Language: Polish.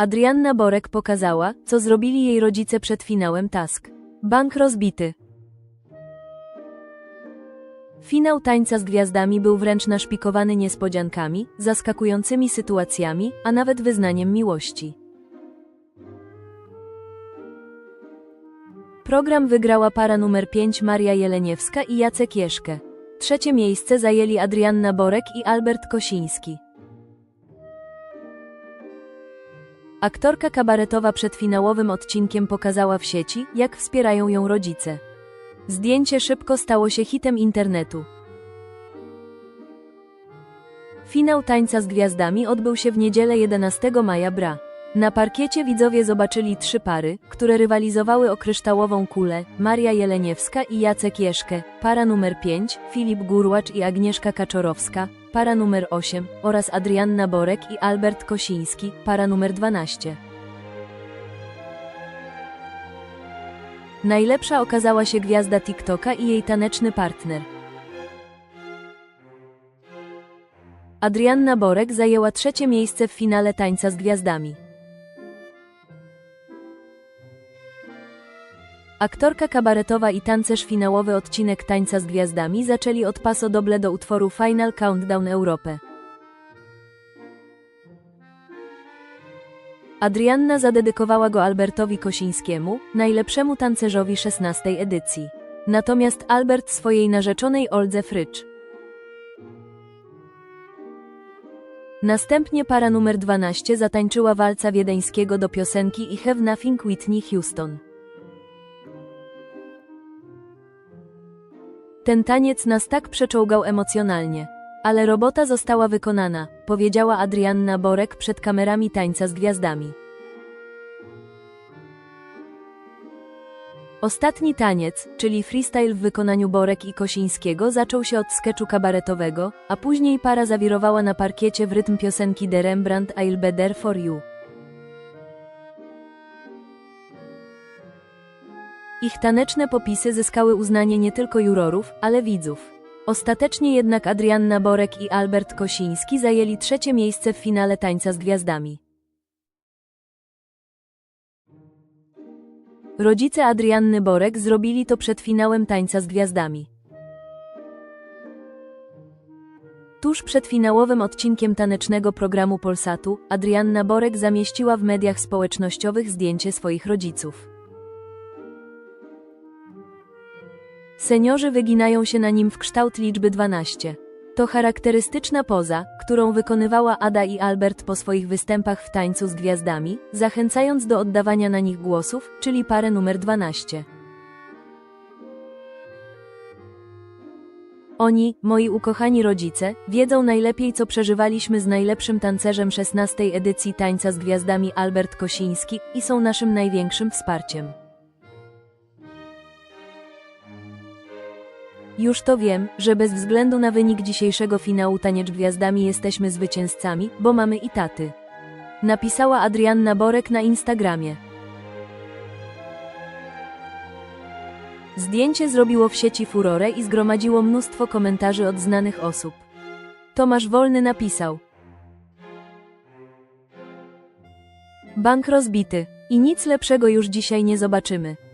Adrianna Borek pokazała, co zrobili jej rodzice przed finałem Task. Bank rozbity. Finał tańca z gwiazdami był wręcz naszpikowany niespodziankami, zaskakującymi sytuacjami, a nawet wyznaniem miłości. Program wygrała para numer 5 Maria Jeleniewska i Jacek Jeszkę. Trzecie miejsce zajęli Adrianna Borek i Albert Kosiński. Aktorka kabaretowa przed finałowym odcinkiem pokazała w sieci, jak wspierają ją rodzice. Zdjęcie szybko stało się hitem internetu. Finał tańca z gwiazdami odbył się w niedzielę 11 maja bra. Na parkiecie widzowie zobaczyli trzy pary, które rywalizowały o kryształową kulę, Maria Jeleniewska i Jacek Jeszkę, para numer 5, Filip Gurłacz i Agnieszka Kaczorowska, para numer 8, oraz Adrianna Borek i Albert Kosiński, para numer 12. Najlepsza okazała się gwiazda TikToka i jej taneczny partner. Adrianna Borek zajęła trzecie miejsce w finale tańca z gwiazdami. Aktorka kabaretowa i tancerz finałowy odcinek Tańca z Gwiazdami zaczęli od paso doble do utworu Final Countdown Europę. Adrianna zadedykowała go Albertowi Kosińskiemu, najlepszemu tancerzowi 16 edycji. Natomiast Albert swojej narzeczonej Oldze Frycz. Następnie para numer 12 zatańczyła walca wiedeńskiego do piosenki I Have Nothing Whitney Houston. Ten taniec nas tak przeczołgał emocjonalnie. Ale robota została wykonana, powiedziała Adrianna Borek przed kamerami tańca z gwiazdami. Ostatni taniec, czyli freestyle w wykonaniu Borek i Kosińskiego zaczął się od sketchu kabaretowego, a później para zawirowała na parkiecie w rytm piosenki The Rembrandt I'll Be There For You. Ich taneczne popisy zyskały uznanie nie tylko jurorów, ale widzów. Ostatecznie jednak Adrianna Borek i Albert Kosiński zajęli trzecie miejsce w finale Tańca z Gwiazdami. Rodzice Adrianny Borek zrobili to przed finałem Tańca z Gwiazdami. Tuż przed finałowym odcinkiem tanecznego programu Polsatu, Adrianna Borek zamieściła w mediach społecznościowych zdjęcie swoich rodziców. Seniorzy wyginają się na nim w kształt liczby 12. To charakterystyczna poza, którą wykonywała Ada i Albert po swoich występach w tańcu z gwiazdami, zachęcając do oddawania na nich głosów, czyli parę numer 12. Oni, moi ukochani rodzice, wiedzą najlepiej co przeżywaliśmy z najlepszym tancerzem 16 edycji Tańca z Gwiazdami Albert Kosiński i są naszym największym wsparciem. Już to wiem, że bez względu na wynik dzisiejszego finału Taniecz Gwiazdami jesteśmy zwycięzcami, bo mamy i taty. Napisała Adrianna Borek na Instagramie. Zdjęcie zrobiło w sieci furorę i zgromadziło mnóstwo komentarzy od znanych osób. Tomasz Wolny napisał: Bank rozbity i nic lepszego już dzisiaj nie zobaczymy.